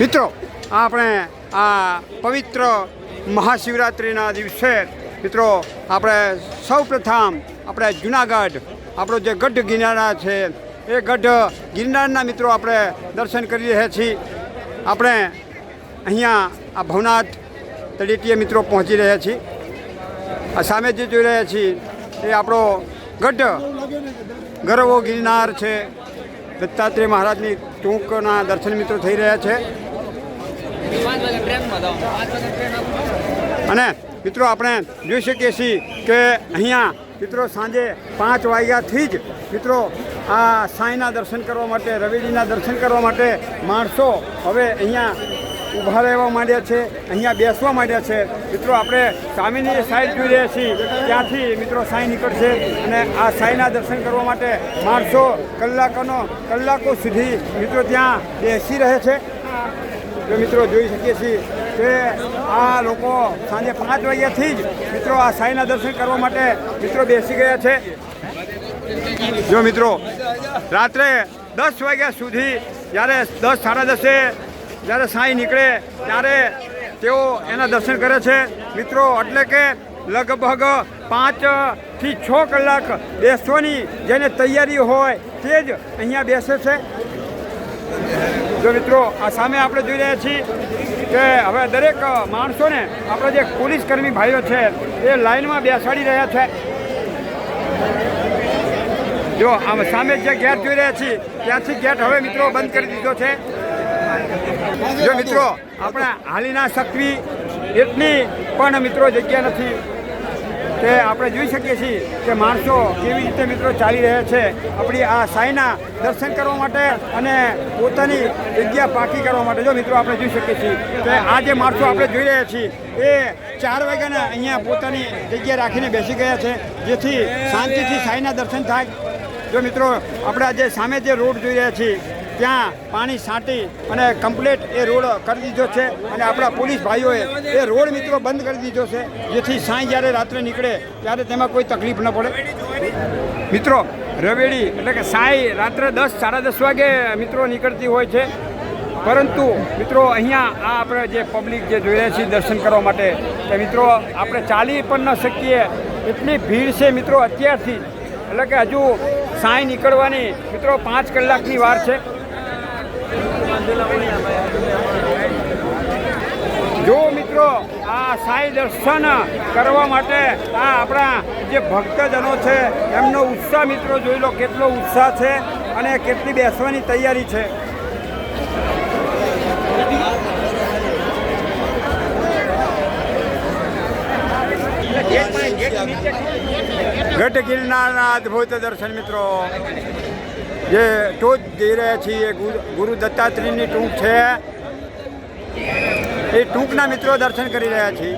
મિત્રો, આપણે આ પવિત્ર મહાશિવરાત્રિના દિવસે, મિત્રો, આપણે સૌ પ્રથમ આપણે જુનાગઢ, આપણો જે ગઢ ગિરનારા છે, એ ગઢ ગિરનારના મિત્રો આપણે દર્શન કરી રહ્યા છીએ. આપણે અહીંયા આ ભવનાથ તળેટીએ મિત્રો પહોંચી રહ્યા છીએ. આ સામે જે જોઈ રહ્યા છીએ, એ આપણો ગઢ ગરવો ગિરનાર છે. દત્તાત્રેય મહારાજની ટૂંકના દર્શન મિત્રો થઈ રહ્યા છે પાંચ વાગે ટ્રેનમાં જાઉં પાંચ વાગે ટ્રેન આપો અને મિત્રો આપણે જોઈ શકીએ છીએ કે અહીંયા મિત્રો સાંજે પાંચ વાગ્યાથી જ મિત્રો આ સાંઈના દર્શન કરવા માટે રવેડીના દર્શન કરવા માટે માણસો હવે અહીંયા ઊભા રહેવા માંડ્યા છે, અહીંયા બેસવા માંડ્યા છે. મિત્રો આપણે સામેની સાઈડ જોઈ રહ્યા છીએ, ત્યાંથી મિત્રો સાંઈ નીકળશે અને આ સાંઈના દર્શન કરવા માટે માણસો કલાકોનો, કલાકો સુધી મિત્રો ત્યાં બેસી રહે છે. મિત્રો જોઈ શકીએ છીએ કે આ લોકો સાંજે પાંચ વાગ્યાથી જ મિત્રો આ સાંઈના દર્શન કરવા માટે મિત્રો બેસી ગયા છે. જો મિત્રો, રાત્રે દસ વાગ્યા સુધી જ્યારે દસ, સાડા દસે જ્યારે સાંઈ નીકળે ત્યારે તેઓ એના દર્શન કરે છે. મિત્રો, એટલે કે લગભગ પાંચથી છ કલાક બેસવાની જેને તૈયારી હોય તે જ અહીંયા બેસે છે. જો મિત્રો, આ સામે આપણે જોઈ રહ્યા છીએ કે હવે દરેક માણસોને આપણા જે પોલીસકર્મી ભાઈઓ છે, એ લાઇનમાં બેસાડી રહ્યા છે. જો, આમ સામે જે ગેટ જોઈ રહ્યા છીએ, ત્યાંથી ગેટ હવે મિત્રો બંધ કરી દીધો છે. જો મિત્રો, આપણે હાલી ના શકવી એટલી પણ મિત્રો જગ્યા નથી. કે આપણે જોઈ શકીએ છીએ કે માણસો કેવી રીતે મિત્રો ચાલી રહ્યા છે. આપણી આ સાંઈના દર્શન કરવા માટે અને પોતાની જગ્યા પાકી કરવા માટે. જો મિત્રો આપણે જોઈ શકીએ છીએ કે આ જે માણસો આપણે જોઈ રહ્યા છીએ, એ ચાર વાગ્યાના અહીંયા પોતાની જગ્યા રાખીને બેસી ગયા છે, જેથી શાંતિથી સાંઈના દર્શન થાય. જો મિત્રો, આપણે આજે સામે જે રોડ જોઈ રહ્યા છીએ ત્યાં પાણી છાંટી અને કમ્પ્લેટ એ રોડ કરી દીધો છે અને આપણા પોલીસ ભાઈઓએ એ રોડ મિત્રો બંધ કરી દીધો છે, જેથી સાંઈ જ્યારે રાત્રે નીકળે ત્યારે તેમાં કોઈ તકલીફ ન પડે. મિત્રો, રવેડી એટલે કે સાંઈ રાત્રે દસ, સાડા દસ વાગે મિત્રો નીકળતી હોય છે. પરંતુ મિત્રો, અહીંયા આ આપણે જે પબ્લિક જે જોઈ રહ્યા છીએ દર્શન કરવા માટે, કે મિત્રો, આપણે ચાલી પણ ન શકીએ. એટલી ભીડ છે મિત્રો અત્યારથી. એટલે કે હજુ સાંઈ નીકળવાની, મિત્રો, પાંચ કલાકની વાર છે. જો મિત્રો, આ સાંઈ દર્શન કરવા માટે આ આપણા જે ભક્તજનો છે, એમનો ઉત્સાહ મિત્રો જોઈ લો, કેટલો ઉત્સાહ છે અને કેટલી બેસવાની તૈયારી છે. ગઢ ગિરનારના અદભુત દર્શન મિત્રો. જે ટોચ જઈ રહ્યા છીએ ગુરુ દત્તાત્રેયની ટૂંક છે. એ ટૂંકના મિત્રો દર્શન કરી રહ્યા છીએ.